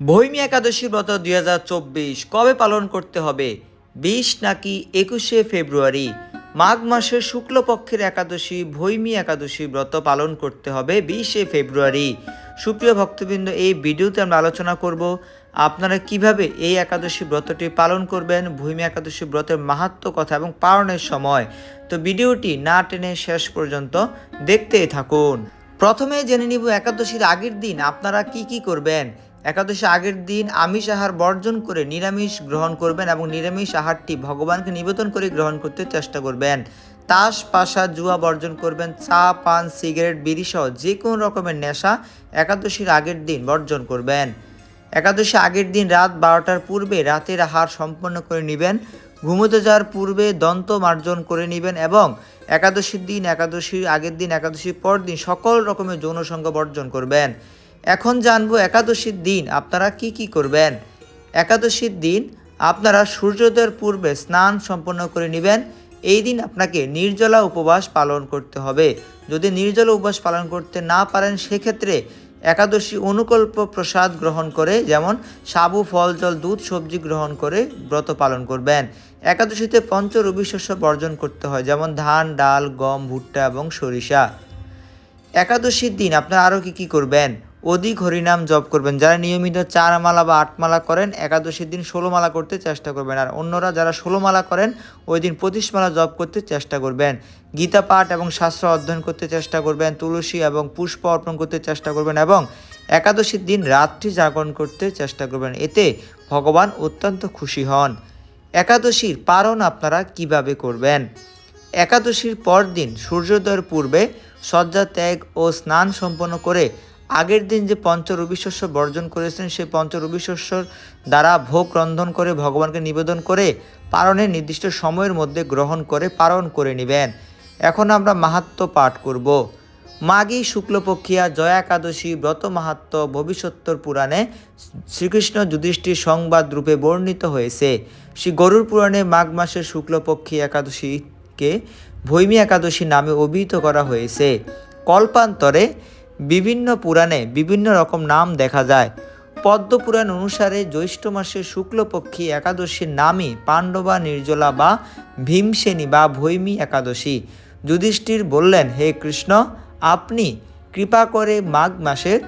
ভৈমী একাদশী ব্রত দুই হাজার চব্বিশ কবে পালন করতে হবে? বিশ নাকি একুশে ফেব্রুয়ারি? মাঘ মাসের শুক্লপক্ষের একাদশী ভৈমী একাদশী ব্রত পালন করতে হবে বিশে ফেব্রুয়ারি। সুপ্রিয় ভক্তবৃন্দ, এই ভিডিওতে আমরা আলোচনা করব আপনারা কীভাবে এই একাদশী ব্রতটি পালন করবেন ভূমি একাদশী ব্রতের মাহাত্ম কথা এবং পালনের সময়। তো ভিডিওটি না টেনে শেষ পর্যন্ত দেখতেই থাকুন। প্রথমে জেনে নিব একাদশীর আগের দিন আপনারা কি কি করবেন একাদশী আগের দিন আমিষ আহার বর্জন করে নিরামিষ গ্রহণ করবেন এবং নিরামিষ আহারটি ভগবানকে নিবেদন করে গ্রহণ করতে চেষ্টা করবেন। তাস, পাশা, জুয়া বর্জন করবেন, চা, পান, সিগারেট, বিড়ি সহ যে কোনো রকমের নেশা একাদশীর আগের দিন বর্জন করবেন। একাদশী আগের দিন রাত বারোটার পূর্বে রাতের আহার সম্পন্ন করে নেবেন, ঘুমোতে যাওয়ার পূর্বে দন্ত মার্জন করে নেবেন এবং একাদশীর দিন, একাদশীর আগের দিন, একাদশীর পর দিন সকল রকমের যৌন সঙ্গ বর্জন করবেন। এখন জানব একাদশীর দিন আপনারা কি কি করবেন। একাদশীর দিন আপনারা সূর্যোদয়ের পূর্বে স্নান সম্পন্ন করে নেবেন। এই দিন আপনাকে নির্জলা উপবাস পালন করতে হবে। যদি নির্জলা উপবাস পালন করতে না পারেন, সেক্ষেত্রে একাদশী অনুকল্প প্রসাদ গ্রহণ করে, যেমন সাবু, ফল, জল, দুধ, সবজি গ্রহণ করে ব্রত পালন করবেন। একাদশীতে পঞ্চ রবি শস্য বর্জন করতে হয়, যেমন ধান, ডাল, গম, ভুট্টা এবং সরিষা। একাদশীর দিন আপনারা আরও কি কী করবেন? অধিক হরিনাম জপ করবেন। যারা নিয়মিত চার মালা বা আট মালা করেন, একাদশীর দিন ষোলো মালা করতে চেষ্টা করবেন। আর অন্যরা যারা ষোলো মালা করেন, ওই দিন পঁচিশ মালা জপ করতে চেষ্টা করবেন। গীতা পাঠ এবং শাস্ত্র অধ্যয়ন করতে চেষ্টা করবেন। তুলসী এবং পুষ্প অর্পণ করতে চেষ্টা করবেন এবং একাদশীর দিন রাত্রি জাগরণ করতে চেষ্টা করবেন। এতে ভগবান অত্যন্ত খুশি হন। একাদশীর পালন আপনারা কীভাবে করবেন? একাদশীর পর দিন সূর্যোদয়ের পূর্বে শয্যা ত্যাগ ও স্নান সম্পন্ন করে আগের দিন যে পঞ্চ রবিশস্য বর্জন করেছেন, সেই পঞ্চ রবিশস্যর দ্বারা ভোগ রন্ধন করে ভগবানকে নিবেদন করে পারণের নির্দিষ্ট সময়ের মধ্যে গ্রহণ করে পারণ করে নেবেন। এখন আমরা মাহাত্ম পাঠ করব। মাঘী শুক্লপক্ষিয়া জয়া একাদশী ব্রত মাহাত্ম ভবিষ্যত্তর পুরাণে শ্রীকৃষ্ণ যুধিষ্ঠির সংবাদ রূপে বর্ণিত হয়েছে। শ্রী গরুর পুরাণে মাঘ মাসের শুক্লপক্ষী একাদশীকে ভৈমী একাদশী নামে অভিহিত করা হয়েছে। কল্পান্তরে বিভিন্ন পুরাণে বিভিন্ন রকম নাম দেখা যায়। পদ্মপুরাণ অনুসারে জ্যৈষ্ঠ মাসের শুক্লপক্ষী একাদশীর নামই পাণ্ডবা, নির্জলা বা ভীমসেনী বা ভৈমী একাদশী। যুধিষ্ঠির বললেন, হে কৃষ্ণ, আপনি কৃপা করে মাঘ মাসের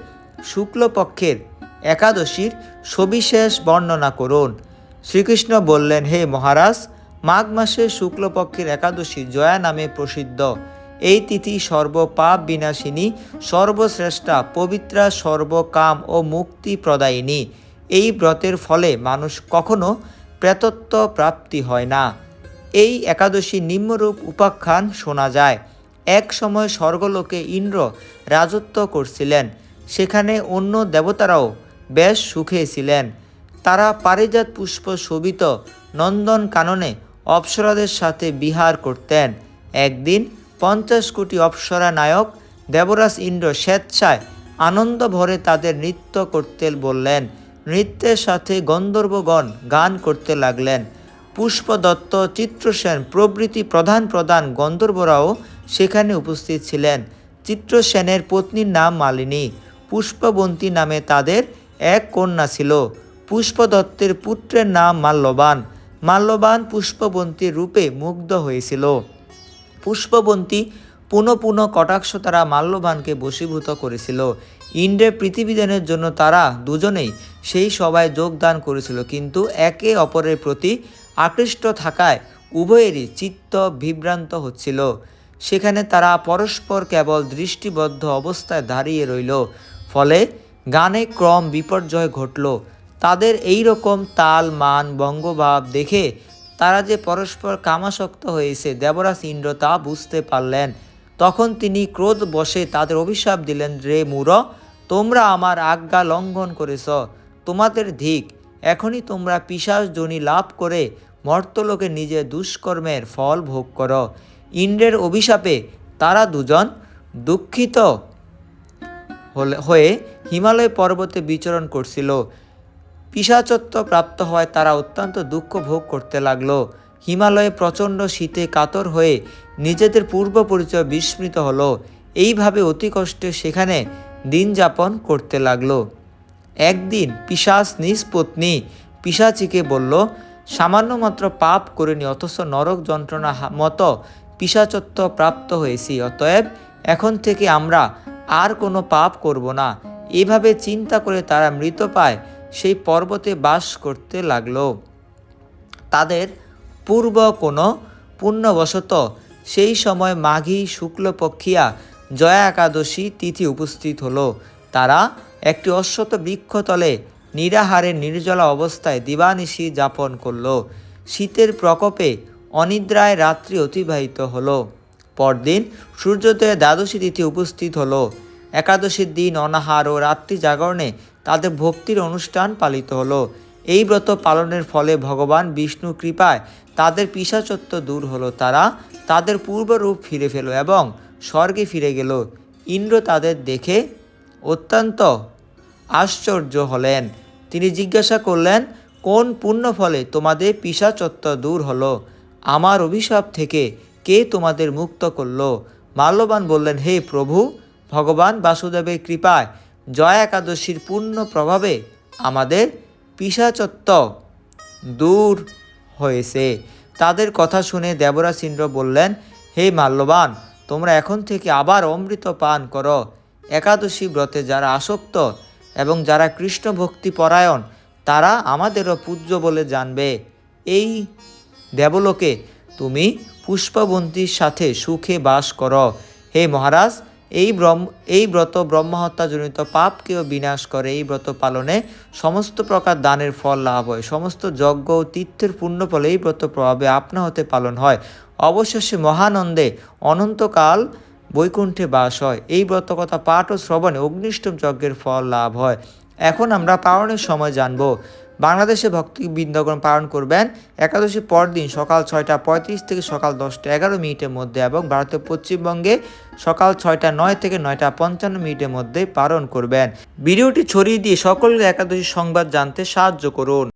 শুক্লপক্ষের একাদশীর সবিশেষ বর্ণনা করুন। শ্রীকৃষ্ণ বললেন, হে মহারাজ, মাঘ মাসের শুক্লপক্ষের একাদশী জয়া নামে প্রসিদ্ধ। এই তিথি সর্বপাপ বিনাশিনী সর্বশ্রেষ্ঠা, পবিত্রা, সর্বকাম ও মুক্তি প্রদায়িনী এই ব্রতের ফলে মানুষ কখনো প্রেতত্ব প্রাপ্তি হয় না। এই একাদশী নিম্নরূপ উপাখ্যান শোনা যায়। এক সময় স্বর্গলোকে ইন্দ্র রাজত্ব করছিলেন। সেখানে অন্য দেবতারাও বেশ সুখে ছিলেন। তারা পারিজাত পুষ্প শোভিত নন্দন কাননে অপ্সরাদের সাথে বিহার করতেন। একদিন পঞ্চাশ কোটি অপ্সরা নায়ক দেবরাজ ইন্দ্র স্বেচ্ছায় আনন্দ ভরে তাদের নৃত্য করতে বললেন। নৃত্যের সাথে গন্ধর্বগণ গান করতে লাগলেন। পুষ্পদত্ত, চিত্রসেন প্রভৃতি প্রধান প্রধান গন্ধর্বরাও সেখানে উপস্থিত ছিলেন। চিত্রসেনের পত্নীর নাম মালিনী। পুষ্পবন্তী নামে তাদের এক কন্যা ছিল। পুষ্পদত্তের পুত্রের নাম মাল্যবান। মাল্যবান পুষ্পবন্তীর রূপে মুগ্ধ হয়েছিল। পুষ্পবন্তী পুনঃ পুনঃ কটাক্ষ তারা মাল্যবানকে বশীভূত করেছিল। ইন্দ্রের পৃথিবীদানের জন্য তারা দুজনেই সেই সভায় যোগদান করেছিল, কিন্তু একে অপরের প্রতি আকৃষ্ট থাকায় উভয়েরই চিত্ত বিভ্রান্ত হচ্ছিল। সেখানে তারা পরস্পর কেবল দৃষ্টিবদ্ধ অবস্থায় দাঁড়িয়ে রইল, ফলে গানে ক্রম বিপর্যয় ঘটল। তাদের এই রকম তাল, মান, বঙ্গভাব দেখে তারা যে পরস্পর কামাসক্ত হয়েছে, দেবরাজ ইন্দ্র তা বুঝতে পারলেন। তখন তিনি ক্রোধ বসে তাদের অভিশাপ দিলেন, রে মুর, তোমরা আমার আজ্ঞা লঙ্ঘন করেছ, তোমাদের ধিক, এখনই তোমরা পিসাস জনি লাভ করে মর্তলোকে নিজের দুষ্কর্মের ফল ভোগ করো। ইন্দ্রের অভিশাপে তারা দুজন দুঃখিত হয়ে হিমালয় পর্বতে বিচরণ করছিল। পিসাচত্ব প্রাপ্ত হওয়ায় তারা অত্যন্ত দুঃখ ভোগ করতে লাগল। হিমালয়ে প্রচণ্ড শীতে কাতর হয়ে নিজেদের পূর্ব পরিচয় বিস্মৃত হলো। এইভাবে অতি কষ্টে সেখানে দিন যাপন করতে লাগল। একদিন পিশাচ নিজ পত্নী পিশাচিকে বলল, সামান্য মাত্র পাপ করিনি, অথচ নরক যন্ত্রণা মতো পিশাচত্ব প্রাপ্ত হয়েছি। অতএব এখন থেকে আমরা আর কোনো পাপ করব না। এভাবে চিন্তা করে তারা মৃত পায় সেই পর্বতে বাস করতে লাগল। তাদের পূর্ব কোনো পুণ্যবশত সেই সময় মাঘী শুক্লপক্ষিয়া জয়া একাদশী তিথি উপস্থিত হলো। তারা একটি অশ্বত বৃক্ষতলে নিরাহারে নির্জলা অবস্থায় দিবানিশি যাপন করল। শীতের প্রকোপে অনিদ্রায় রাত্রি অতিবাহিত হলো। পরদিন সূর্যোদয়ে দ্বাদশী তিথি উপস্থিত হলো। একাদশীর দিন অনাহার ও রাত্রি জাগরণে তাদের ভক্তির অনুষ্ঠান পালিত হলো। এই ব্রত পালনের ফলে ভগবান বিষ্ণু কৃপায় তাদের পিশাচত্ব দূর হলো। তারা তাদের পূর্বরূপ ফিরে পেল এবং স্বর্গে ফিরে গেল। ইন্দ্র তাদের দেখে অত্যন্ত আশ্চর্য হলেন। তিনি জিজ্ঞাসা করলেন, কোন পুণ্য ফলে তোমাদের পিশাচত্ব দূর হলো? আমার অভিশাপ থেকে কে তোমাদের মুক্ত করল? মাল্যবান বললেন, হে প্রভু, ভগবান বাসুদেবের কৃপায় জয়া একাদশীর পূর্ণ প্রভাবে আমাদের পিশাচত্ব দূর হয়েছে। তাদের কথা শুনে দেবরাজ ইন্দ্র বললেন, হে মাল্যবান, তোমরা এখন থেকে আবার অমৃত পান করো। একাদশী ব্রতে যারা আসক্ত এবং যারা কৃষ্ণ ভক্তি পরায়ণ, তারা আমাদেরও পূজ্য বলে জানবে। এই দেবলোকে তুমি পুষ্পবন্তীর সাথে সুখে বাস করো। হে মহারাজ এই ব্রহ্ম, এই ব্রত ব্রহ্মহত্যাজনিত পাপকেও বিনাশ করে। এই ব্রত পালনে সমস্ত প্রকার দানের ফল লাভ হয়। সমস্ত যজ্ঞ ও তীর্থের পুণ্য ফলে এই ব্রত প্রভাবে আপনা হতে পালন হয়। অবশেষে মহানন্দে অনন্তকাল বৈকুণ্ঠে বাস হয়। এই ব্রত কথা পাঠ ও শ্রবণে অগ্নিষ্টম যজ্ঞের ফল লাভ হয়। এখন আমরা পালনের সময় জানব বাংলাদেশে ভক্তি বৃন্দাগণ পালন করবেন একাদশী পরদিন সকাল ছয়টা পঁয়ত্রিশ থেকে সকাল দশটা এগারো মিনিটের মধ্যে এবং ভারতের পশ্চিমবঙ্গে সকাল ছয়টা নয় থেকে নয়টা পঞ্চান্ন মিনিটের মধ্যে পালন করবেন। ভিডিওটি ছড়িয়ে দিয়ে সকলকে একাদশী সংবাদ জানতে সাহায্য করুন।